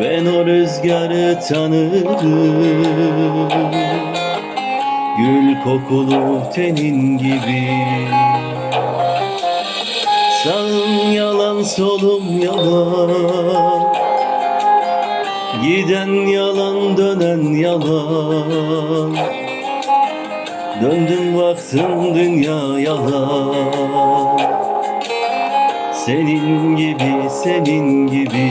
Ben o rüzgarı tanırım. Gül kokulu tenin gibi. Sağım yalan solum yalan. Giden yalan dönen yalan. Döndüm baktım dünya yalan. Senin gibi senin gibi